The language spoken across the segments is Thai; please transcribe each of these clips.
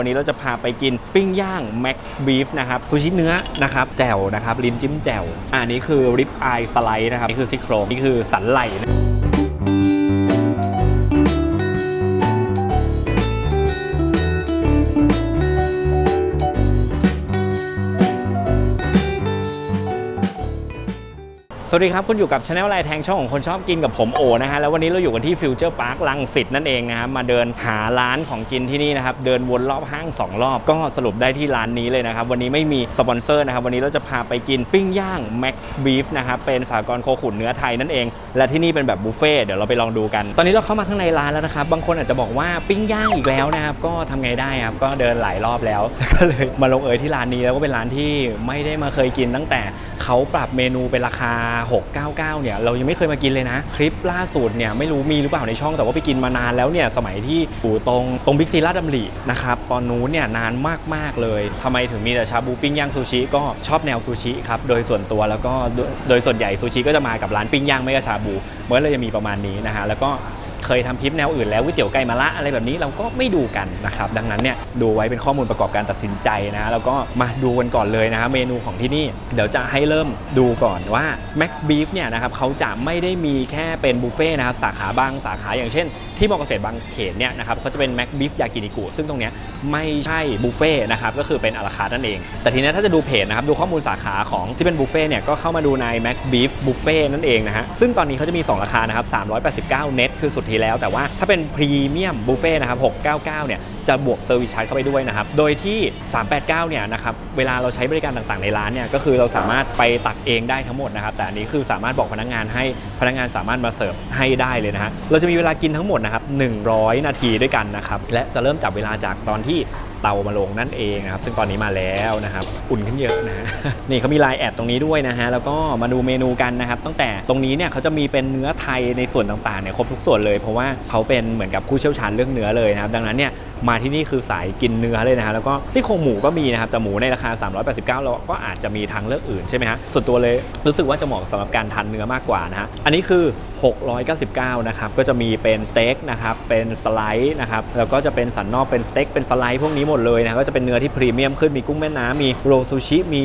วันนี้เราจะพาไปกินปิ้งย่างแม็กบีฟนะครับซูชิเนื้อนะครับแจ่วนะครับลิ้นจิ้มแจ่วอันนี้คือริบอายสไลด์นะครับ นี่คือซี่โครงนี่คือสันไหล่นะ วัสดีครับ คุณอยู่กับช anel ไลน์แทงช่องของคนชอบกินกับผมโอนะฮะ แล้ววันนี้เราอยู่กันที่ฟิวเจอร์พาร์คลังสิตนั่นเองนะครับ มาเดินหาร้านของกินที่นี่นะครับ เดินวนรอบห้าง 2 รอบ ก็สรุปได้ที่ร้านนี้เลยนะครับ วันนี้ไม่มีสปอนเซอร์นะครับ วันนี้เราจะพาไปกินปิ้งย่างแม็กบีฟนะครับ เป็นสากลโคขุนเนื้อไทยนั่นเอง และที่นี่เป็นแบบบุฟเฟ่ต์เดี๋ยวเราไปลองดูกัน ตอนนี้เราเข้ามาข้างในร้านแล้วนะครับ บางคนอาจจะบอกว่าปิ้งย่างอีกแล้วนะครับ ก็ทำไงได้ครับ ก็เดินหลายรอบแล้ว ก็เลยมาลงเอยที่ร้านนี้แล้วก็เป็นร้านที่ไม่ได้มาเคยกินตั้งแต่เขาปรับเมนูเป็นราคา699เนี่ยเรายังไม่เคยมากินเลยนะ คลิปล่าสุดเนี่ยไม่รู้มีหรือเปล่าในช่องแต่ว่าไปกินมานานแล้วเนี่ยสมัยที่อยู่ตรงตรงบิ๊กซีลาดดมรินะครับตอนนู้นเนี่ยนานมากๆเลยทำไมถึงมีแต่ชาบูปิ้งย่างซูชิก็ชอบแนวซูชิครับโดยส่วนตัวแล้วก็โดยโดยส่วนใหญ่ซูชิก็จะมากับร้านปิ้งย่างไม่ก็ชาบูเมื่อเราจะมีประมาณนี้นะฮะแล้วก็ เคยทำคลิปแนวอื่นแล้วก๋วยเตี๋ยวไก่มะละอะไรแบบนี้เราก็ไม่ดูกันนะครับดังนั้นเนี่ยดูไว้เป็นข้อมูลประกอบการตัดสินใจนะแล้วก็มาดูกันก่อนเลยนะฮะเมนูของที่นี่เดี๋ยวจะให้เริ่มดูก่อนว่า Max Beef เนี่ยนะครับเขาจะไม่ได้มีแค่เป็นบุฟเฟ่นะครับสาขาบางสาขาอย่างเช่น ที่มอเกษตรบางเขนเนี่ยนะครับเขาจะเป็น Max Beef ยากินิกุซึ่งตรงเนี้ยไม่ใช่บุฟเฟ่นะครับก็คือเป็นอาราคาร์ทนั่นเอง แต่ทีนี้ถ้าจะดูเพจนะครับดูข้อมูลสาขาของที่เป็นบุฟเฟ่เนี่ยก็เข้ามาดูใน Max Beef Buffet นั่นเองนะฮะซึ่งตอนนี้เขาจะมี 2 ราคานะครับ389 เน็ตคือสุดทีแล้ว แต่ว่าถ้าเป็นพรีเมียมบุฟเฟ่ต์นะครับ699เนี่ยจะบวกเซอร์วิสชาร์จเข้าไปด้วยนะครับ โดยที่ 389 เนี่ยนะครับ เวลาเราใช้บริการต่างๆ ในร้านเนี่ย ก็คือเราสามารถไปตักเองได้ทั้งหมดนะครับ แต่อันนี้คือสามารถบอกพนักงานให้พนักงานสามารถมาเสิร์ฟให้ได้เลยนะฮะ เราจะมีเวลากินทั้งหมดนะครับ 100 นาทีด้วยกันนะครับ และจะเริ่มจับเวลาจากตอนที่เตามาลงนั่นเองนะครับซึ่งตอนนี้มาแล้วนะครับอุ่นขึ้นเยอะนะนี่เขามีลายแอดตรงนี้ด้วยนะฮะแล้วก็มาดูเมนูกันนะครับตั้งแต่ตรงนี้เนี่ยเขาจะมีเป็นเนื้อไทยในส่วนต่างๆเนี่ยครบทุกส่วนเลย เพราะว่าเขาเป็นเหมือนกับผู้เชี่ยวชาญเรื่องเนื้อเลยนะครับดังนั้นเนี่ยมาที่นี่คือสายกินเนื้อเลยนะฮะแล้วก็ซี่โครงหมูก็มีนะครับแต่หมูในราคา 389 เราก็อาจจะมีทางเลือกอื่นใช่ไหมฮะส่วนตัวเลยรู้สึกว่าจะเหมาะสำหรับการทานเนื้อมากกว่านะฮะอันนี้คือ 699 นะครับก็จะมีเป็นสเต็กนะครับเป็นสไลด์นะครับแล้วก็จะเป็นสันนอกเป็นสเต็กเป็นสไลด์พวกนี้หมดเลยนะก็จะเป็นเนื้อที่พรีเมียมขึ้นมีกุ้งแม่น้ำมีโรลซูชิมี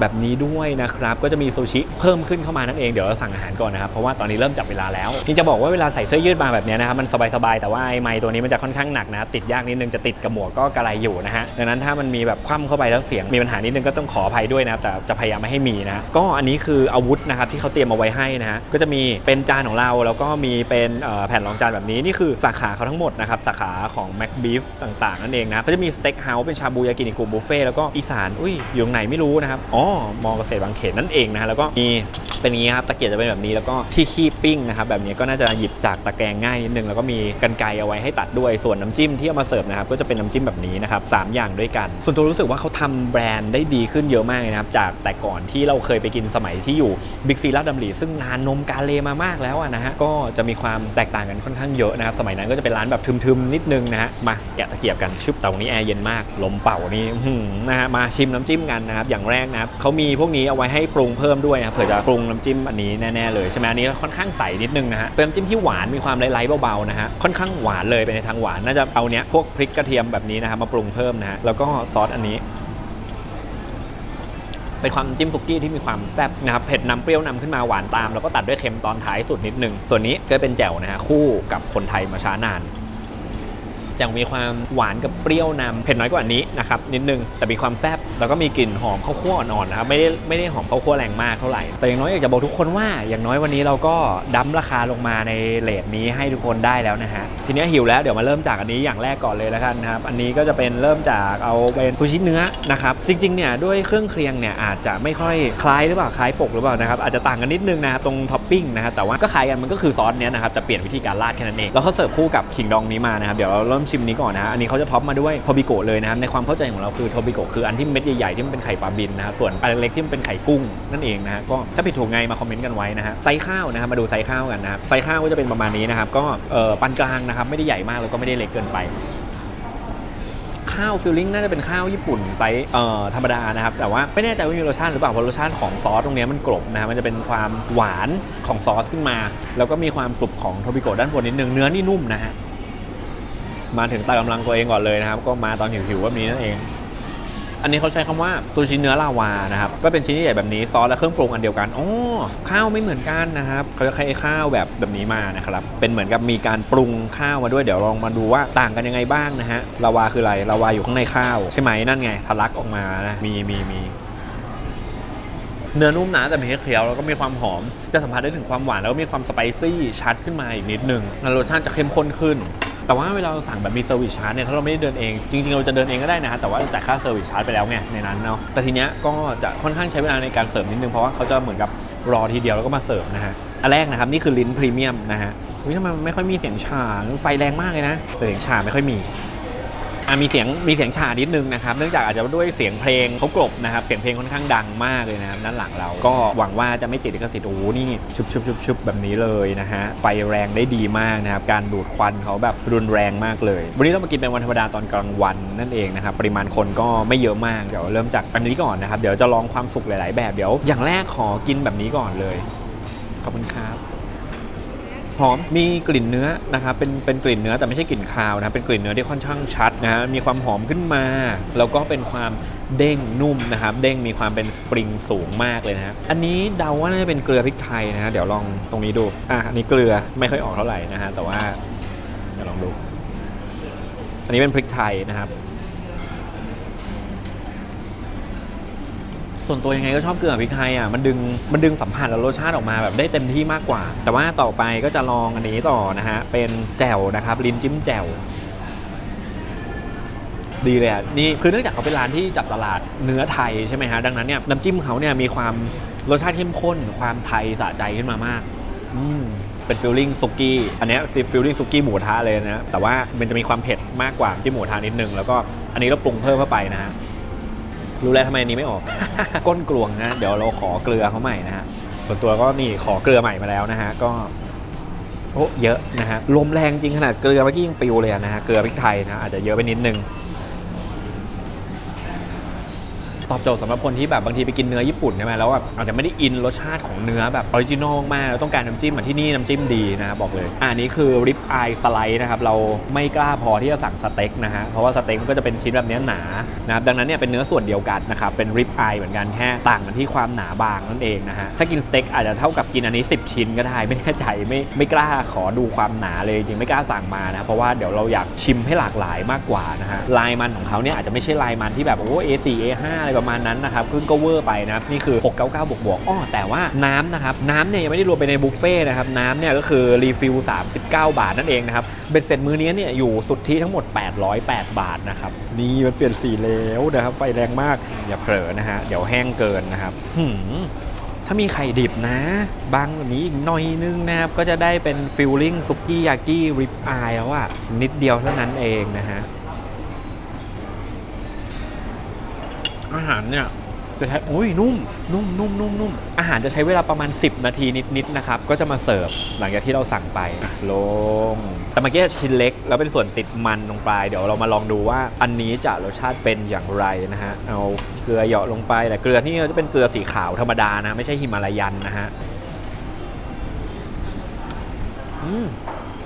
แบบนี้ด้วยนะครับก็จะมีซูชิเพิ่มขึ้นเข้ามานั่นเองเดี๋ยวเราสั่งอาหารก่อนนะครับเพราะว่าตอนนี้เริ่มจับเวลาแล้วนี่จะบอกว่าเวลาใส่เสื้อยืดมาแบบนี้นะครับมันสบายๆแต่ว่าไอ้ไม้ตัวนี้มันจะค่อนข้างหนักนะติดยากนิดนึงจะติดกับหมวกก็กระไรอยู่นะฮะดังนั้นถ้ามันมีแบบคว่ำเข้าไปแล้วเสียงมีปัญหานิดนึงก็ต้องขออภัยด้วยนะครับแต่จะพยายามไม่ให้มีนะก็อันนี้คืออาวุธนะครับที่เขาเตรียมเอาไว้ให้นะฮะก็จะมีเป็นจานของเราแล้วก็มีเป็นแผ่นรองจานแบบนี้นี่คือสาขาเขาทั้งหมดนะครับสาขาของ Mac Beef ต่างๆนั่นเองนะก็จะมีสเต็กเฮาส์เป็นชาบูยากินิกุบุฟเฟ่แล้วก็อีสานอุ้ยอยู่ไหนไม่รู้นะครับอ๋อมอเกษตรบางเขนนั่นเองนะฮะแล้วก็มีเป็นอย่างนี้ครับตะเกียบจะเป็นแบบนี้แล้วก็ที่คีบปิ้งนะครับแบบนี้ก็น่าจะหยิบจากตะแกรงง่ายนิดนึงแล้วก็มีกันไกรเอาไว้ให้ตัดด้วยส่วนน้ำจิ้มที่เอามาเสิร์ฟนะครับก็จะเป็นน้ำจิ้มแบบนี้นะครับสามอย่างด้วยกัน ส่วนตัวรู้สึกว่าเขาทำแบรนด์ได้ดีขึ้นเยอะมากเลยนะครับจากแต่ก่อนที่เราเคยไปกินสมัยที่อยู่บิ๊กซีลาดดำริซึ่งนานนมกาเลมามากแล้วนะฮะก็จะมีความแตกต่างกันค่อนข้างเยอะนะครับสมัยนั้นก็จะเป็นร้านแบบทึมๆนิดนึงนะฮะมาแกะตะเกียบกันชึบแต่วันนี้แอร์เย็นมากลมเป่านี่นะฮะมาชิมน้ำจิ้มกันนะครับอย่างแรกนะครับเขามีพวกนี้เอาไว้ให้ปรุงเพิ่มด้วยครับเผื่อจะปรุงน้ำจิ้มอันนี้แน่ๆเลยใช่ไหมอันนี้ค่อนข้างใสนิดนึงนะฮะเป็นน้ำจิ้มที่หวานมีความไร้ๆเบาๆนะฮะค่อนข้างหวานเลยไปในทางหวานน่าจะเอาเนี้ยพวกพริกกระเทียมแบบนี้นะครับมาปรุงเพิ่มนะฮะแล้วก็ซอสอันนี้เป็นความจิ้มซุกี้ที่มีความแซ่บนะครับเผ็ดนำเปรี้ยวนำขึ้นมาหวานตาม แล้วก็ตัดด้วยเค็มตอนท้ายสุดนิดนึง ส่วนนี้ก็เป็นแจ่วนะฮะคู่กับคนไทยมาช้านานแจ่วมีความหวานกับเปรี้ยวนำเผ็ดน้อยกว่านี้นะครับนิดนึงแต่มีความแซ่บ แล้วก็มีกลิ่นหอมข้าวคั่วอ่อนๆนะครับไม่ได้ไม่ได้หอมข้าวคั่วแรงมากเท่าไหร่แต่อย่างน้อยอยากจะบอกทุกคนว่าอย่างน้อยวันนี้เราก็ดั้มราคาลงมาในเลทนี้ให้ทุกคนได้แล้วนะฮะทีนี้หิวแล้วเดี๋ยวมาเริ่มจากอันนี้อย่างแรกก่อนเลยแล้วกันนะครับอันนี้ก็จะเป็นเริ่มจากเอาเป็นซูชิเนื้อนะครับจริงๆเนี่ยด้วยเครื่องเคียงเนี่ยอาจจะไม่ค่อยคล้ายหรือเปล่าคล้ายปกหรือเปล่านะครับอาจจะต่างกันนิดนึงนะครับตรงท็อปปิ้งนะครับแต่ว่าก็คล้ายกันมันก็คือซอสเนี้ยนะครับแต่เปลี่ยนวิธีการราดแค่นั้นเองแล้วเขาเสิร์ฟคู่กับขิงดองนี้มานะครับเดี๋ยวเราเริ่มชิมนี้ก่อนนะอันนี้เขาจะท็อปมาด้วยโทบิโกะเลยนะครับในความเข้าใจของเราคือโทบิโกะคืออันที่เม็ดใหญ่ๆที่มันเป็นไข่ปลาบินนะครับส่วนอันเล็กๆที่มันเป็นไข่กุ้งนั่นเองนะฮะก็ถ้าผิดถูกไงมาคอมเมนต์กันไว้นะฮะไซส์ข้าวนะครับมาดูไซส์ข้าวกันนะครับไซส์ข้าวก็จะเป็นประมาณนี้นะครับก็เออปานกลางนะครับไม่ได้ใหญ่มากแล้วก็ไม่ได้เล็กเกินไปข้าวฟิลลิ่งน่าจะเป็นข้าวญี่ปุ่นไซส์เอ่อธรรมดานะครับ แต่ว่าไม่แน่ใจว่ามีรสชาติหรือเปล่าเพราะรสชาติของซอสตรงนี้มันกลบนะครับมันจะเป็นความหวานของซอสขึ้นมา แล้วก็มีความกรุบของโทบิโกะด้านบนนิดนึงเนื้อนี่นุ่มนะฮะมาถึงตัดกำลังตัวเองก่อนเลยนะครับ ก็มาตอนหิวๆแบบนี้นั่นเอง อันนี้เขาใช้คำว่าซูชิเนื้อลาวานะครับก็เป็นชิ้นใหญ่แบบนี้ซอสและเครื่องปรุงอันเดียวกันอ๋อข้าวไม่เหมือนกันนะครับเขาจะใช้ข้าวแบบแบบนี้มานะครับเป็นเหมือนกับมีการปรุงข้าวมาด้วยเดี๋ยวลองมาดูว่าต่างกันยังไงบ้างนะฮะลาวาคืออะไรลาวาอยู่ข้างในข้าว ใช่ไหมนั่นไงทะลักออกมานะมีมีมีเนื้อนุ่มนะแต่ไม่เคี้ยวแล้วก็มีความหอม จะสัมผัสได้ถึงความหวานแล้วก็มีความสไปซี่ชัดขึ้นมาอีกนิดนึงแล้วรสชาติจะเข้มข้นขึ้น แต่ว่าเวลาเราสั่งแบบมีเซอร์วิสชาร์จเนี่ยถ้าเราไม่ได้เดินเอง จริง ๆ เราจะเดินเองก็ได้นะฮะแต่ว่าเราจ่ายค่าเซอร์วิสชาร์จไปแล้วไงในนั้นเนาะแต่ทีเนี้ยก็จะค่อนข้างใช้เวลาในการเสิร์ฟนิดนึงเพราะว่าเขาจะเหมือนกับรอทีเดียวแล้วก็มาเสิร์ฟนะฮะอันแรกนะครับนี่คือลิ้นพรีเมียมนะฮะอุ๊ยทำไมไม่ค่อยมีเสียงฉ่าไฟแรงมากเลยนะเสียงฉ่าไม่ค่อยมี อะมีเสียงมีเสียงฉานิดนึงนะครับเนื่องจากอาจจะด้วยเสียงเพลงเขากลบนะครับเสียงเพลงค่อนข้างดังมากเลยนะครับด้านหลังเราก็หวังว่าจะไม่ติดลิขสิทธิ์โอ้โหนี่ชุบชุบชุบชุบแบบนี้เลยนะฮะไฟแรงได้ดีมากนะครับการดูดควันเขาแบบรุนแรงมากเลย วันนี้เรามากินเป็นวันธรรมดาตอนกลางวันนั่นเองนะครับปริมาณคนก็ไม่เยอะมากเดี๋ยวเริ่มจากอันนี้ก่อนนะครับเดี๋ยวจะลองความสุกหลาย ๆ แบบเดี๋ยวอย่างแรกขอกินแบบนี้ก่อนเลยขอบคุณครับ หอมมีกลิ่นเนื้อนะครับเป็นเป็นกลิ่นเนื้อแต่ไม่ใช่กลิ่นคาวนะเป็นกลิ่นเนื้อที่ค่อนข้างชัดนะฮะมีความหอมขึ้นมา แล้วก็เป็นความเด้งนุ่มนะครับเด้งมีความเป็นสปริงสูงมากเลยนะอันนี้เดาว่าน่าจะเป็นเกลือพริกไทยนะฮะเดี๋ยวลองตรงนี้ดูอะอันนี้เกลือไม่ค่อยออกเท่าไหร่นะฮะแต่ว่าเดี๋ยวลองดู อันนี้เป็นพริกไทยนะครับ ส่วนตัวยังไงก็ชอบเกลือพริกไทยอะมันดึงมันดึงสัมผัสและรสชาติออกมาแบบได้เต็มที่มากกว่า แต่ว่าต่อไปก็จะลองอันนี้ต่อนะฮะเป็นแจ่วนะครับลิ้นจิ้มแจ่วดีเลยอะนี่คือเนื่องจากเขาเป็นร้านที่จับตลาดเนื้อไทยใช่ไหมฮะดังนั้นเนี่ยน้ำจิ้มเขาเนี่ยมีความรสชาติเข้มข้น ความไทยสะใจขึ้นมามากอืมเป็นฟิลลิ่งซุกี้ อันนี้ยฟิลลิ่งซุกี้หมูทะเลยนะ แต่ว่ามันจะมีความเผ็ดมากกว่าที่หมูทะนิดนึง แล้วก็อันนี้เราปรุงเพิ่มเข้าไปนะฮะ รู้แล้วทำไมอันนี้ไม่ออก ก้นกลวงนะ เดี๋ยวเราขอเกลือเขาใหม่นะฮะ ส่วนตัวก็นี่ขอเกลือใหม่มาแล้วนะฮะ ก็โอ้เยอะนะฮะ ลมแรงจริงขนาดเกลือเมื่อกี้ยังปิวเลยนะฮะ เกลือพริกไทยนะอาจจะเยอะไปนิดนึง อบโจทย์สำหรับคนที่แบบบางทีไปกินเนื้อญี่ปุ่นใช่ไหมแล้วแบบอาจจะไม่ได้อินรสชาติของเนื้อแบบออริจินอลมากแล้วต้องการน้ำจิ้มเหมือนที่นี่น้ำจิ้มดีนะครับบอกเลยอันนี้คือริบอายสไลด์นะครับเราไม่กล้าพอที่จะสั่งสเต็กนะฮะเพราะว่าสเต็กมันก็จะเป็นชิ้นแบบเนี้หนานะครับดังนั้นเนี่ยเป็นเนื้อส่วนเดียวกันนะครับเป็นริบอายเหมือนกันแค่ต่างกันที่ความหนาบางนั่นเองนะฮะถ้ากินสเต็กอาจจะเท่ากับกินอันนี้ 10 ชิ้นก็ได้ไม่แน่ใจไม่ไม่กล้าขอดูความหนาเลยจริงไม่กล้าสั่งมานะเพราะว่าเดี๋ยวเราอยากชิมให้หลากหลายมากกว่านะฮะลายมันของเขาเนี่ยอาจจะไม่ใช่ลายมันที่แบบโอ้ A4 A5 อะไรประมาณนั้นนะครับซึ่งก็เวอร์ไปนะนี่คือ 699 บวกบวกอ้อแต่ว่าน้ำนะครับน้ำเนี่ยยังไม่ได้รวมไปในบุฟเฟ่นะครับน้ำเนี่ยก็คือรีฟิล39 บาทนั่นเองนะครับเบ็ดเสร็จมือนี้เนี่ยอยู่สุดที่ทั้งหมด 808 บาทนะครับนี่มันเปลี่ยนสีแล้วนะครับไฟแรงมากอย่าเผลอนะฮะเดี๋ยวแห้งเกินนะครับหืมถ้ามีไข่ดิบนะบางแบบนี้อีกหน่อยนึงนะครับ ก็จะได้เป็นฟิลลิ่งซุกี้ยากิริปอายแล้วอะนิดเดียวเท่านั้นเองนะฮะ อาหารเนี่ยจะใช้อุ้ยนุ่มนุ่มนุ่มนุ่มนุ่มอาหารจะใช้เวลาประมาณ 10 นาทีนิดๆนะครับ ก็จะมาเสิร์ฟหลังจากที่เราสั่งไปลง แต่เมื่อกี้ชิ้นเล็ก แล้วเป็นส่วนติดมันตรงปลายเดี๋ยวเรามาลองดูว่าอันนี้จะรสชาติเป็นอย่างไรนะฮะ เอาเกลือเหยาะลงไป แต่เกลือที่จะเป็นเกลือสีขาวธรรมดานะ ไม่ใช่ฮิมาลายันนะฮะ อืม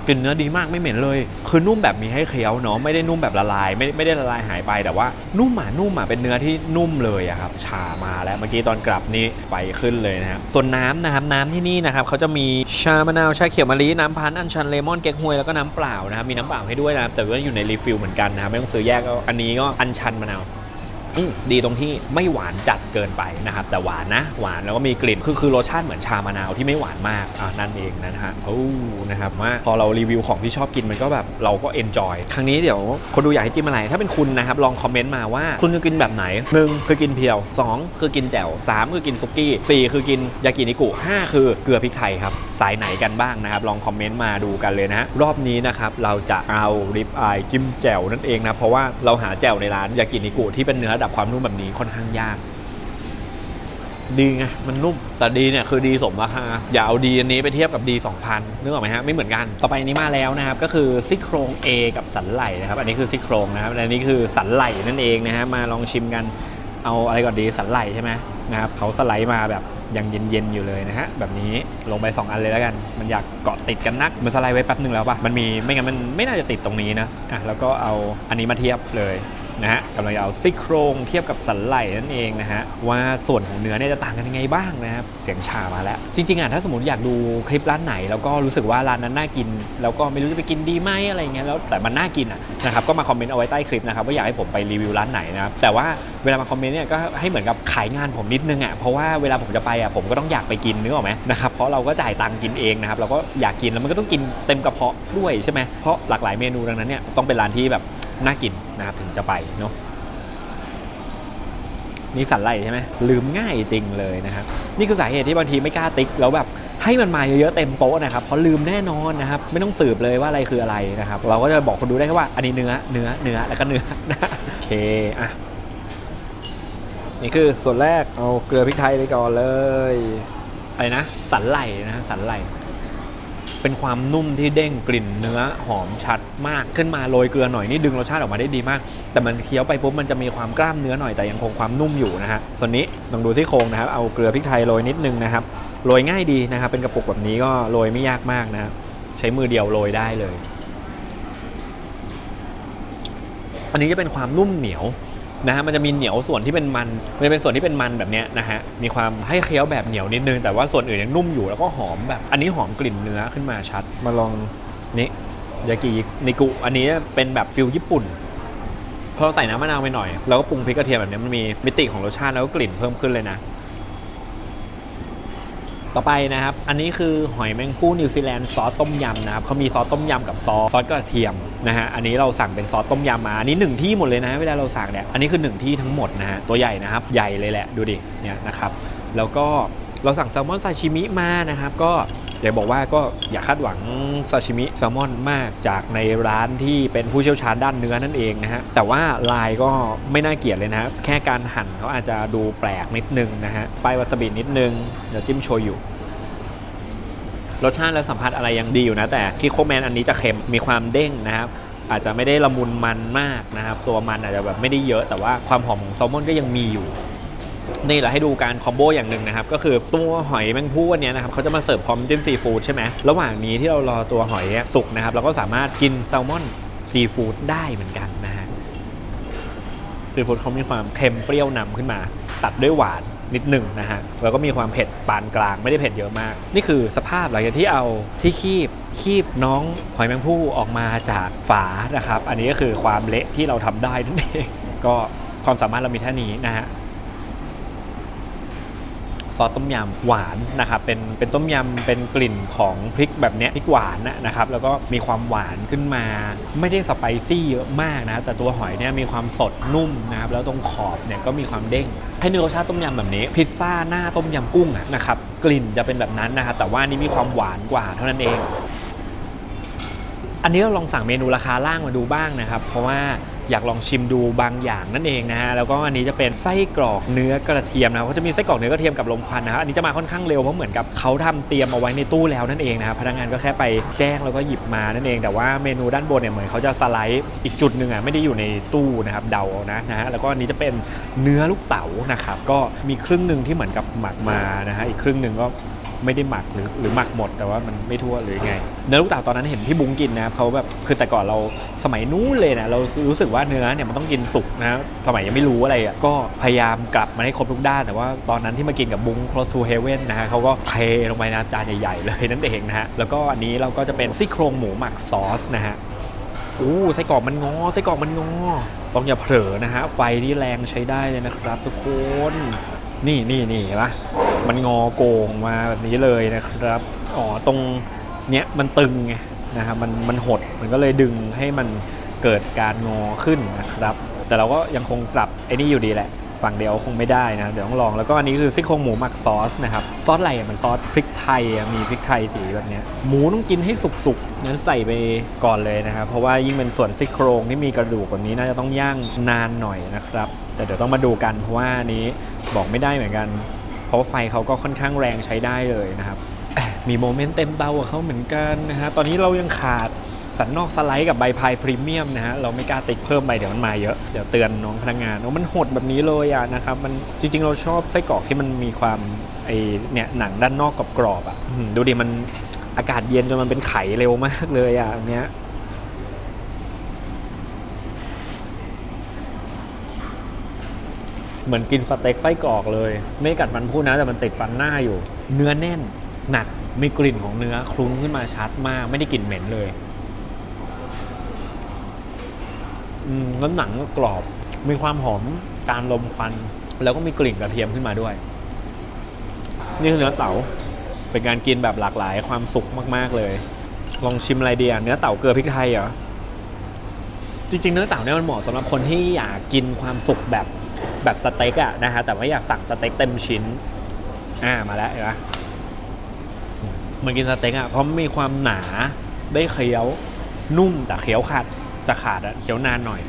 กลิ่นเนื้อดีมากไม่เหม็นเลย คือนุ่มแบบมีให้เคี้ยวเนาะไม่ได้นุ่มแบบละลายไม่ไม่ได้ละลายหายไปแต่ว่านุ่มอะนุ่มอะเป็นเนื้อที่นุ่มเลยอะครับชามาแล้วเมื่อกี้ตอนกลับนี่ไฟขึ้นเลยนะครับส่วนน้ำนะครับน้ำที่นี่นะครับเขาจะมีชามะนาวชาเขียวมะลิน้ำพันธ์อัญชันเลมอนเก๊กฮวยแล้วก็น้ำเปล่านะครับมีน้ำเปล่าให้ด้วยนะครับแต่ว่าอยู่ในรีฟิลเหมือนกันนะครับไม่ต้องซื้อแยกอันนี้ก็อัญชันมะนาว ดีตรงที่ไม่หวานจัดเกินไปนะครับ แต่หวานนะ หวานแล้วก็มีกลิ่นคือคือรสชาติเหมือนชามะนาวที่ไม่หวานมากอ่านั่นเองนะฮะโอ้นะครับว่าพอเรารีวิวของที่ชอบกินมันก็แบบเราก็เอนจอยครั้งนี้เดี๋ยวคนดูอยากให้จิ้มอะไร ถ้าเป็นคุณนะครับลองคอมเมนต์มาว่าคุณจะกินแบบไหนหนึ่งคือกินเพียว 2 คือกินแจ่ว3 คือกินซุกี้4คือกินยากินิกุ5คือเกลือพริกไทยครับสายไหนกันบ้างนะครับลองคอมเมนต์มาดูกันเลยนะรอบนี้นะครับเราจะเอาริบอายจิ้มแจ่วนั่นเองนะเพราะว่าเราหาแจ่วในร้านยากินิกุที่เป็นเนื้อดับความนุ่มแบบนี้ค่อนข้างยาก ดีไงมันนุ่ม แต่ดีเนี่ยคือดีสมราคาอย่าเอาดีอันนี้ไปเทียบกับดี2000นึกออกไหมฮะไม่เหมือนกันต่อไปอันนี้มาแล้วนะครับ ก็คือซี่โครง A กับสันไหล่นะครับ อันนี้คือซี่โครงนะครับและอันนี้คือสันไหล่นั่นเองนะฮะมาลองชิมกันเอาอะไรก่อนดีสันไหลใช่ไหมนะครับเขาสไลด์มาแบบยังเย็นๆอยู่เลยนะฮะแบบนี้ลงไป 2 อันเลยแล้วกัน มันอยากเกาะติดกันนักมันสไลด์ไว้แป๊บหนึ่งแล้วปะมันมีไม่งั้นมันไม่น่าจะติดตรงนี้นะอะแล้วก็เอาอันนี้มาเทียบเลย นะฮะกำลังจะเอาซี่โครงเทียบกับสันไหลนั่นเองนะฮะว่าส่วนของเนื้อเนี่ยจะต่างกันยังไงบ้างนะครับเสียงชามาแล้ว จริงๆอะถ้าสมมติอยากดูคลิปร้านไหน แล้วก็รู้สึกว่าร้านนั้นน่ากิน แล้วก็ไม่รู้จะไปกินดีไหมอะไรเงี้ยแล้วแต่มันน่ากินอะนะครับก็มาคอมเมนต์เอาไว้ใต้คลิปนะครับว่าอยากให้ผมไปรีวิวร้านไหนนะครับแต่ว่าเวลามาคอมเมนต์เนี่ยก็ให้เหมือนกับขายงานผมนิดนึงอะเพราะว่าเวลาผมจะไปอะผมก็ต้องอยากไปกินนึกออกไหมนะครับเพราะเราก็จ่ายตังค์กินเองนะครับเราก็อยากกินแล้วมันก็ต้องกินเต็มกระเพาะด้วยใช่ไหมเพราะหลากหลายเมนูดังนั้นเนี่ยต้องเป็นร้านที่แบบ น่ากินนะครับถึงจะไปเนาะนี่สันไหลใช่ไหมลืมง่ายจริงเลยนะครับนี่คือสาเหตุที่บางทีไม่กล้าติ๊กแล้วแบบให้มันมาเยอะๆเต็มโต๊ะนะครับเพราะลืมแน่นอนนะครับไม่ต้องสืบเลยว่าอะไรคืออะไรนะครับเราก็จะบอกคนดูได้แค่ว่าอันนี้เนื้อเนื้อเนื้อแล้วก็เนื้อนะโอเคอะนี่คือส่วนแรกเอาเกลือพริกไทยไปก่อนเลยอะไรนะสันไหลนะสันไหล เป็นความนุ่มที่เด้งกลิ่นเนื้อหอมชัดมากขึ้นมาโรยเกลือหน่อยนี่ดึงรสชาติออกมาได้ดีมาก แต่มันเคี้ยวไปปุ๊บมันจะมีความกล้ามเนื้อหน่อยแต่ยังคงความนุ่มอยู่นะฮะส่วนนี้ลองดูที่โครงนะครับเอาเกลือพริกไทยโรยนิดนึงนะครับโรยง่ายดีนะครับ เป็นกระปุกแบบนี้ก็โรยไม่ยากมากนะใช้มือเดียวโรยได้เลย อันนี้จะเป็นความนุ่มเหนียว นะฮะมันจะมีเหนียวส่วนที่เป็นมันมันจะเป็นส่วนที่เป็นมันแบบเนี้ยนะฮะมีความให้เคี้ยวแบบเหนียวนิดนึงแต่ว่าส่วนอื่นยังนุ่มอยู่แล้วก็หอมแบบ อันนี้หอมกลิ่นเนื้อขึ้นมาชัด มาลองนี่ยากินิกุอันนี้เป็นแบบฟิลญี่ปุ่นพอเราใส่น้ำมะนาวไปหน่อย แล้วก็ปรุงพริกกระเทียมแบบนี้มันมีมิติของรสชาติแล้วก็กลิ่นเพิ่มขึ้นเลยนะ ต่อไปนะครับ อันนี้คือหอยแมงคู่นิวซีแลนด์ซอสต้มยำนะครับเขามีซอสต้มยำกับซอสซอสกระเทียมนะฮะ อันนี้เราสั่งเป็นซอสต้มยำมา อันนี้หนึ่งที่หมดเลยนะเวลาเราสั่งเนี่ย อันนี้คือหนึ่งที่ทั้งหมดนะฮะ ตัวใหญ่นะครับ ใหญ่เลยแหละ ดูดิ เนี่ยนะครับ แล้วก็เราสั่งแซลมอนซาชิมิมานะครับ ก็ อยากบอกว่าก็อย่าคาดหวังซาชิมิแซลมอนมากจากในร้านที่เป็นผู้เชี่ยวชาญด้านเนื้อนั่นเองนะฮะ แต่ว่าลายก็ไม่น่าเกลียดเลยนะแค่การหั่นเขาอาจจะดูแปลกนิดนึงนะฮะปลายวาซาบินิดนึง เดี๋ยวจิ้มโชยุรสชาติและสัมผัสอะไรยังดีอยู่นะ แต่คิโคแมนอันนี้จะเค็มมีความเด้งนะครับอาจจะไม่ได้ละมุนมันมากนะครับ ตัวมันอาจจะแบบไม่ได้เยอะแต่ว่าความหอมของแซลมอนก็ยังมีอยู่ นี่เราให้ดูการคอมโบอย่างหนึ่งนะครับ ก็คือตัวหอยแมงผู้อันเนี้ยนะครับเขาจะมาเสิร์ฟพร้อมจิ้มซีฟู้ดใช่ไหมระหว่างนี้ที่เรารอตัวหอยสุกนะครับเราก็สามารถกินแซลมอนซีฟู้ดได้เหมือนกันนะฮะซีฟู้ดเขามีความเค็มเปรี้ยวนำขึ้นมา ตัดด้วยหวานนิดหนึ่งนะฮะแล้วก็มีความเผ็ดปานกลางไม่ได้เผ็ดเยอะมาก นี่คือสภาพหลังจากที่เอาที่คีบคีบน้องหอยแมงผู้ออกมาจากฝานะครับ อันนี้ก็คือความเละที่เราทำได้นั่นเองก็ความสามารถเรามีแค่นี้นะฮะ ซอสต้มยำหวานนะครับเป็นเป็นต้มยำเป็นกลิ่นของพริกแบบเนี้ยพริกหวานนะครับแล้วก็มีความหวานขึ้นมา ไม่ได้สไปซี่เยอะมากนะแต่ตัวหอยเนี่ยมีความสดนุ่มนะครับแล้วตรงขอบเนี่ยก็มีความเด้ง ให้เนื้อรสชาติต้มยำแบบนี้ พิซซ่าหน้าต้มยำกุ้งนะครับกลิ่นจะเป็นแบบนั้นนะครับแต่ว่านนี้มีความหวานกว่าเท่านั้นเองอันนี้เราลองสั่งเมนูราคาล่างมาดูบ้างนะครับ เพราะว่า อยากลองชิมดูบางอย่างนั่นเองนะฮะแล้วก็อันนี้จะเป็นไส้กรอกเนื้อกระเทียมนะเขาจะมีไส้กรอกเนื้อกระเทียมกับลมควันนะครับอันนี้จะมาค่อนข้างเร็วเพราะเหมือนกับเขาทำเตรียมเอาไว้ในตู้แล้วนั่นเองนะครับพนักงานก็แค่ไปแจ้งแล้วก็หยิบมานั่นเอง แต่ว่าเมนูด้านบนเนี่ยเหมือนเขาจะสไลด์อีกจุดหนึ่งอะไม่ได้อยู่ในตู้นะครับเดาเอานะนะฮะแล้วก็อันนี้จะเป็นเนื้อลูกเต๋านะครับก็มีครึ่งหนึ่งที่เหมือนกับหมักมานะฮะอีกครึ่งหนึ่งก็ ไม่ได้หมักหรือหรือหมักหมดแต่ว่ามันไม่ทั่วหรือไง เนื้อลูกเต่าตอนนั้นเห็นพี่บุ้งกินนะครับเขาแบบคือแต่ก่อนเราสมัยนู้นเลยนะเรารู้สึกว่าเนื้อเนี่ยมันต้องกินสุกนะสมัยยังไม่รู้อะไรอะก็พยายามกลับมาให้ครบทุกด้าน แต่ว่าตอนนั้นที่มากินกับบุ้ง close to heaven นะฮะเขาก็เทลงไปนะจานใหญ่ๆเลยนั่นเองนะฮะแล้วก็อันนี้เราก็จะเป็นซี่โครงหมูหมักซอสนะฮะอู้ไส้กรอกมันงอไส้กรอกมันงอ ต้องอย่าเผลอนะฮะไฟที่แรงใช้ได้เลยนะครับ ทุกคน นี่นี่นี่เห็นปะ มันงอโกงมาแบบนี้เลยนะครับอ๋อตรงเนี้ยมันตึงไงนะครับมันมันหดมันก็เลยดึงให้มันเกิดการงอขึ้นนะครับ แต่เราก็ยังคงปรับไอ้นี่อยู่ดีแหละ ฝั่งเดียวคงไม่ได้นะ เดี๋ยวต้องลองแล้วก็อันนี้คือซี่โครงหมูหมักซอสนะครับ ซอสอะไรอะมันซอสพริกไทยมีพริกไทยสีแบบเนี้ยหมูต้องกินให้สุกๆงั้นใส่ไปก่อนเลยนะครับ เพราะว่ายิ่งเป็นส่วนซี่โครงที่มีกระดูกแบบนี้น่าจะต้องย่างนานหน่อยนะครับ แต่เดี๋ยวต้องมาดูกันเพราะว่านี้บอกไม่ได้เหมือนกัน เพราะไฟเขาก็ค่อนข้างแรงใช้ได้เลยนะครับ มีโมเมนต์เต็มเตาเขาเหมือนกันนะฮะตอนนี้เรายังขาดสันนอกสไลด์กับใบพายพรีเมียมนะฮะเราไม่กล้าติดเพิ่มไปเดี๋ยวมันมาเยอะ เดี๋ยวเตือนน้องพนักงานว่ามันหดแบบนี้เลยอะนะครับมันจริง ๆ เราชอบไส้กรอกที่มันมีความไอเนี่ยหนังด้านนอกกรอบๆอะดูดิมันอากาศเย็นจนมันเป็นไข่เร็วมากเลยอะอันเนี้ย เหมือนกินสเต็กไส้กรอกเลย ไม่กัดฟันพูดนะแต่มันติดฟันหน้าอยู่ เนื้อแน่นหนักมีกลิ่นของเนื้อคลุ้งขึ้นมาชัดมาก ไม่ได้กลิ่นเหม็นเลยอืมแล้วหนังก็กรอบ มีความหอมการลมควัน แล้วก็มีกลิ่นกระเทียมขึ้นมาด้วย นี่คือเนื้อเต๋าเป็นการกินแบบหลากหลายความสุขมาก ๆ เลย ลองชิมอะไรดีอะเนื้อเต๋าเกลือพริกไทยเหรอจริงๆเนื้อเต่าเนี่ยมันเหมาะสำหรับคนที่อยากกินความสุกแบบ แบบสเต็กอะนะฮะแต่ว่าอยากสั่งสเต็กเต็มชิ้น อ่ามาแล้วเห็นปะเหมือนกินสเต็กอะเพราะมีความหนาได้เคี้ยวนุ่มแต่เคี้ยวขาดจะขาดอะเคี้ยวนานหน่อย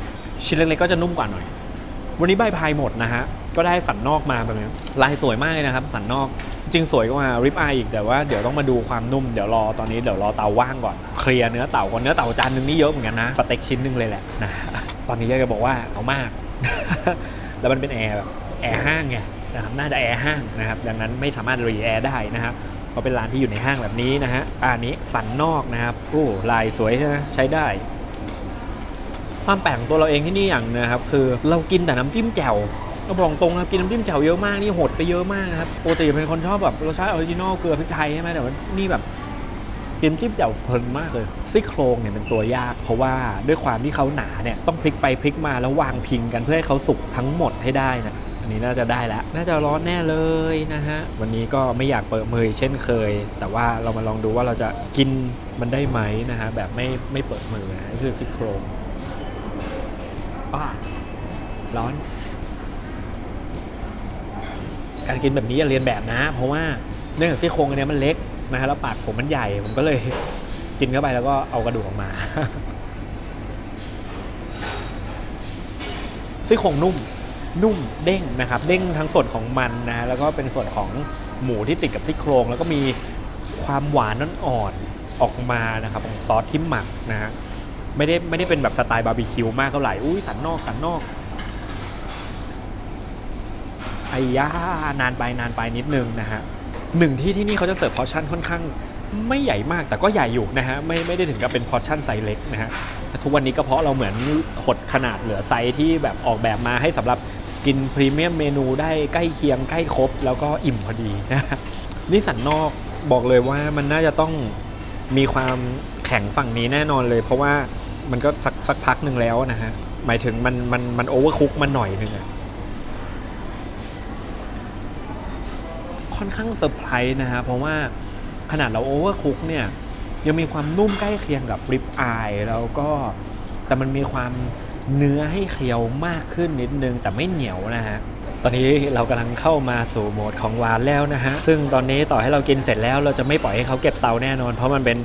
ชิ้นเล็กๆก็จะนุ่มกว่าหน่อย วันนี้ใบพายหมดนะฮะก็ได้สันนอกมาแบบนี้ลายสวยมากเลยนะครับ สันนอกจริงสวยกว่าริบอายอีกแต่ว่าเดี๋ยวต้องมาดูความนุ่มเดี๋ยวรอตอนนี้เดี๋ยวรอเตาว่างก่อนเคลียร์เนื้อเต่าก่อนเนื้อเต่าจานนึงนี่เยอะเหมือนกันนะสเต็กชิ้นนึงเลยแหละนะตอนนี้อยากจะบอกว่าเอามาก แล้วมันเป็นแอร์แบบแอร์ห้างไงนะครับน่าจะแอร์ห้างนะครับดังนั้นไม่สามารถรีแอร์ได้นะครับเพราะเป็นร้านที่อยู่ในห้างแบบนี้นะฮะอันนี้สันนอกนะครับโอ้ลายสวยใช่ไหมใช้ได้ ความแปลกของตัวเราเองที่นี่อย่างนะครับคือเรากินแต่น้ำจิ้มแจ่วก็บอกตรงนะกินน้ำจิ้มแจ่วเยอะมากนี่หดไปเยอะมากนะครับปกติเป็นคนชอบแบบรสชาติออริจินอลเกลือพริกไทยใช่ไหมแต่ว่านี่แบบ กินจิ้มแจ่วเพลินมากเลยซี่โครงเนี่ยเป็นตัวยาก เพราะว่าด้วยความที่เขาหนาเนี่ยต้องพลิกไปพลิกมาแล้ววางพิงกันเพื่อให้เขาสุกทั้งหมดให้ได้นะอันนี้น่าจะได้แล้ว น่าจะร้อนแน่เลยนะฮะ วันนี้ก็ไม่อยากเปิดมือเช่นเคย แต่ว่าเรามาลองดูว่าเราจะกินมันได้ไหมนะฮะ แบบไม่ไม่เปิดมือนะนี่คือซี่โครงอ้าร้อนการกินแบบนี้อย่าเรียนแบบนะ เพราะว่าเนื่องจากซี่โครงอันเนี้ยมันเล็ก นะฮะแล้วปากผมมันใหญ่ผมก็เลยกินเข้าไปแล้วก็เอากระดูกออกมาซี่โครงนุ่มนุ่มเด้งนะครับ เด้งทั้งส่วนของมันนะฮะแล้วก็เป็นส่วนของหมูที่ติดกับซี่โครง แล้วก็มีความหวานอ่อนออกมานะครับของซอสที่หมักนะฮะไม่ได้ไม่ได้เป็นแบบสไตล์บาร์บีคิวมากเท่าไหร่อุ้ยสันนอกสันนอกไอ้ย่านานไปนานไปนิดนึงนะฮะ หนึ่งที่ที่นี่เขาจะเสิร์ฟพอชั่นค่อนข้างไม่ใหญ่มากแต่ก็ใหญ่อยู่นะฮะไม่ไม่ได้ถึงกับเป็นพอชั่นไซส์เล็กนะฮะแต่ทุกวันนี้ก็เพราะเราเหมือนหดขนาดเหลือไซส์ที่แบบออกแบบมาให้สำหรับกินพรีเมียมเมนูได้ใกล้เคียงใกล้ครบ แล้วก็อิ่มพอดีนะฮะนี่สันนอกบอกเลยว่ามันน่าจะต้องมีความแข็งฝั่งนี้แน่นอนเลย เพราะว่ามันก็สักสักพักหนึ่งแล้วนะฮะหมายถึงมันมันมันโอเวอร์คุกมาหน่อยนึงอะ ค่อนข้างเซอร์ไพรส์นะฮะ เพราะว่าขนาดเราโอเวอร์คุกเนี่ยยังมีความนุ่มใกล้เคียงกับริบอายแล้วก็แต่มันมีความเนื้อให้เคี้ยวมากขึ้นนิดนึงแต่ไม่เหนียวนะฮะ ตอนนี้เรากำลังเข้ามาสู่โหมดของหวานแล้วนะฮะ ซึ่งตอนนี้ต่อให้เรากินเสร็จแล้วเราจะไม่ปล่อยให้เขาเก็บเตาแน่นอน เพราะมันเป็น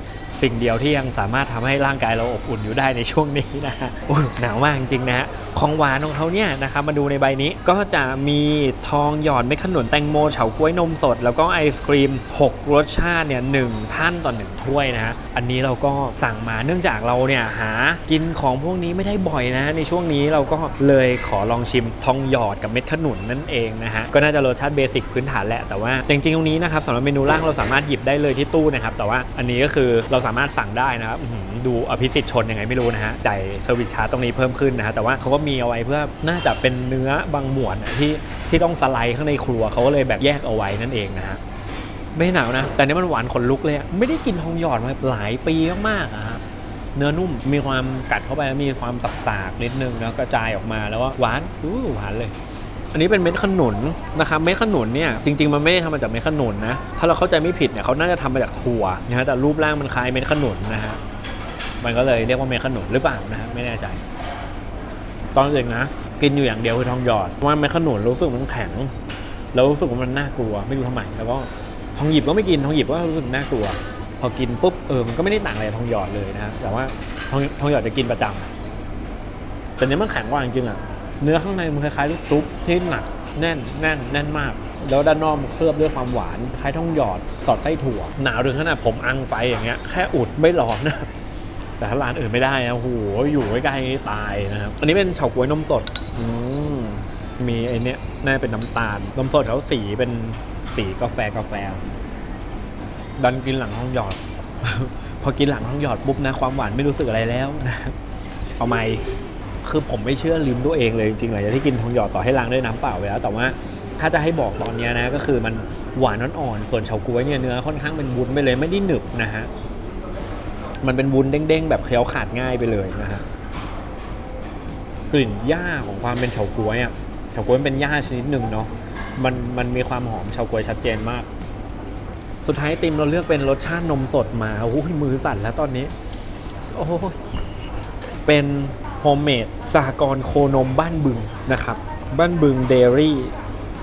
สิ่งเดียวที่ยังสามารถทำให้ร่างกายเราอบอุ่นอยู่ได้ในช่วงนี้นะฮะอุ๊ยหนาวมากจริงๆนะฮะของหวานของเขาเนี่ยนะครับมาดูในใบนี้ก็จะมีทองหยอดเม็ดขนุนแตงโมเฉาก๊วยนมสด แล้วก็ไอศครีม 6 รสชาติเนี่ยหนึ่งท่านต่อหนึ่งถ้วยนะฮะอันนี้เราก็สั่งมาเนื่องจากเราเนี่ยหากินของพวกนี้ไม่ได้บ่อยนะ ในช่วงนี้เราก็เลยขอลองชิมทองหยอดกับเม็ดขนุนนั่นเองนะฮะก็น่าจะรสชาติเบสิกพื้นฐานแหละแต่ว่าจริงๆตรงนี้นะครับสำหรับเมนูล่างเราสามารถหยิบได้เลยที่ตู้นะครับแต่ว่าอันนี้ก็คือเราสามารถสั่งได้นะครับดูอภิสิทธิ์ชนยังไงไม่รู้นะฮะจ่ายเซอร์วิสชาร์ตรงนี้เพิ่มขึ้นนะฮะแต่ว่าเขาก็มีเอาไว้เพื่อน่าจะเป็นเนื้อบางหมวดที่ที่ต้องสไลด์ข้างในครัวเขาก็เลยแบบแยกเอาไว้นั่นเองนะฮะไม่หนาวนะ แต่นี้มันหวานขนลุกเลยไม่ได้กินทองหยอดมาหลายปีมากๆอะเนื้อนุ่มมีความกัดเข้าไปแล้วมีความสับสากนิดนึงแล้วกระจายออกมาแล้วก็หวานอู้หวานเลย อันนี้เป็นเม็ดขนุนนะครับเม็ดขนุนเนี่ยจริงๆมันไม่ได้ทำมาจากเม็ดขนุนนะถ้าเราเข้าใจไม่ผิดเนี่ยเขาน่าจะทำมาจากถั่วนะฮะแต่รูปร่างมันคล้ายเม็ดขนุนนะฮะมันก็เลยเรียกว่าเม็ดขนุนหรือเปล่านะฮะไม่แน่ใจ ตอนเด็กนะ กินอยู่อย่างเดียวคือทองหยอดเพราะว่าเม็ดขนุนรู้สึกมันแข็งแล้วรู้สึกว่ามันน่ากลัวไม่รู้ทำไมแล้วก็ทองหยิบก็ไม่กินทองหยิบก็รู้สึกน่ากลัว พอกินปุ๊บเออมันก็ไม่ได้ต่างอะไรทองหยอดเลยนะฮะแต่ว่าทองทองหยอดจะกินประจำแต่เนี้ยมันแข็งกว่าจริงๆอะ เนื้อข้างในมันคล้ายๆลูกชุบที่หนักแน่นแน่นแน่นมาก แล้วด้านนอกมันเคลือบด้วยความหวาน คล้ายทองหยอด สอดไส้ถั่ว หนาวถึงขนาดผมอังไปอย่างเงี้ย แค่อุดไม่ร้อนนะแต่ถ้าร้านอื่นไม่ได้นะโอ้โหอยู่ใกล้ๆตายนะครับ อันนี้เป็นเฉาก๊วยนมสดอืมมีไอเนี้ยน่าจะเป็นน้ำตาลนมสดเขาสีเป็นสีกาแฟกาแฟ ดันกินหลังห้องหยอด พอกินหลังห้องหยอดปุ๊บนะความหวานไม่รู้สึกอะไรแล้วนะเอาไม่ คือผมไม่เชื่อลิ้นตัวเองเลยจริงๆหลังจากที่กินทองหยอดต่อให้ล้างด้วยน้ำเปล่าไปแล้ว แต่ว่าถ้าจะให้บอกตอนนี้นะก็คือมันหวานอ่อนๆส่วนเฉาก๊วยเนี่ยเนื้อค่อนข้างเป็นวุ้นไปเลยไม่ได้หนึบนะฮะมันเป็นวุ้นเด้งๆแบบเคี้ยวขาดง่ายไปเลยนะฮะกลิ่นหญ้าของความเป็นเฉาก๊วยอะเฉาก๊วยเป็นหญ้าชนิดหนึ่งเนาะมันมันมีความหอมเฉาก๊วยชัดเจนมาก สุดท้ายติมเราเลือกเป็นรสชาตินมสดมาโอ้โหมือสั่นแล้วตอนนี้ โอ้โหเป็น โฮมเมดสหกรณ์โคนมบ้านบึงนะครับ บ้านบึงเดลี่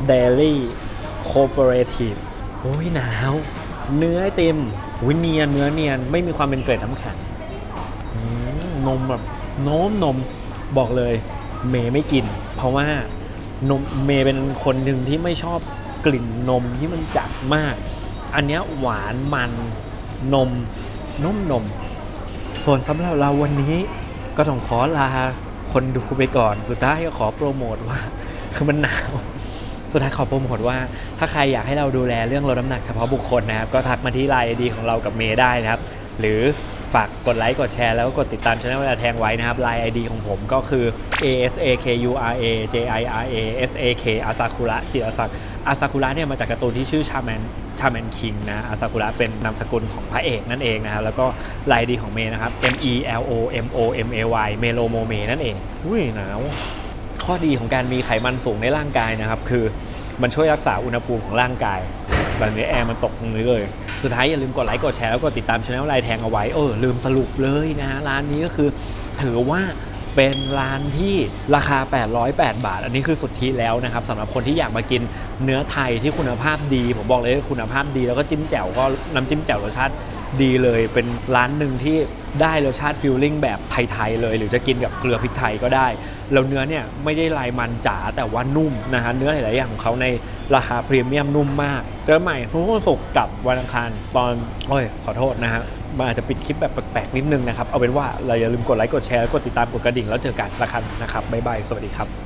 เดลี่โคเปอเรทีฟโอ้ยหนาว เนื้อไอติมวิเนียนเนื้อเนียนไม่มีความเป็นเกล็ดน้ำแข็งนมแบบโน้มนมบอกเลย เมย์ไม่กิน เพราะว่านมเมย์เป็นคนหนึ่งที่ไม่ชอบกลิ่นนมที่มันจัดมาก อันนี้หวานมันนมนุ่มนม ส่วนสำหรับเราวันนี้ ก็ต้องขอลาคนดูไปก่อน สุดท้ายก็ขอโปรโมทว่า คือมันหนาว สุดท้ายขอโปรโมทว่า ถ้าใครอยากให้เราดูแลเรื่องลดน้ำหนักเฉพาะบุคคลนะครับ ก็ทักมาที่ไลน์ดีของเรากับเมย์ได้นะครับ หรือฝากกดไลค์ กดแชร์ แล้วก็กดติดตามช่องเวลาแทงไว้นะครับไลน์ ID ของผมก็คือ a s a k u r a j i r a s a k อาซาคุระจิรศักดิ์อาซาคุระเนี่ยมาจากการ์ตูนที่ชื่อชาแมน ชาแมนคิงนะอาซาคุระเป็นนามสกุลของพระเอกนั่นเองนะครับแล้วก็ไลน์ดีของเมย์นะครับ M E L O M O M A Y เมโลโมเมนั่นเองอุ้ยหนาวข้อดีของการมีไขมันสูงในร่างกายนะครับ คือมันช่วยรักษาอุณหภูมิของร่างกายแบบนี้แอร์มันตกตรงนี้เลย สุดท้ายอย่าลืมกดไลค์กดแชร์แล้วก็ติดตามช่องไลน์แทงเอาไว้เออลืมสรุปเลยนะฮะร้านนี้ก็คือถือว่า เป็นร้านที่ราคา 808 บาท อันนี้คือสุทธิแล้วนะครับสำหรับคนที่อยากมากินเนื้อไทยที่คุณภาพดี ผมบอกเลยคุณภาพดีแล้วก็จิ้มแจ่วก็น้ำจิ้มแจ่วรสชาติ ดีเลยเป็นร้านหนึ่งที่ได้รสชาติฟิลลิ่งแบบไทยๆเลย หรือจะกินกับเกลือพริกไทยก็ได้ แล้วเนื้อเนี่ยไม่ได้ลายมันจ๋าแต่ว่านุ่มนะฮะเนื้อหลายๆอย่างของเขาในราคาพรีเมียมนุ่มมากเจอใหม่ทุกวันศุกกับวันอังคารตอนโอ้ยขอโทษนะฮะมันอาจจะปิดคลิปแบบแปลกๆนิดนึงนะครับ เอาเป็นว่าเราอย่าลืมกดไลค์กดแชร์กดติดตามกดกระดิ่งแล้วเจอกันละกันนะครับบ๊ายบายสวัสดีครับ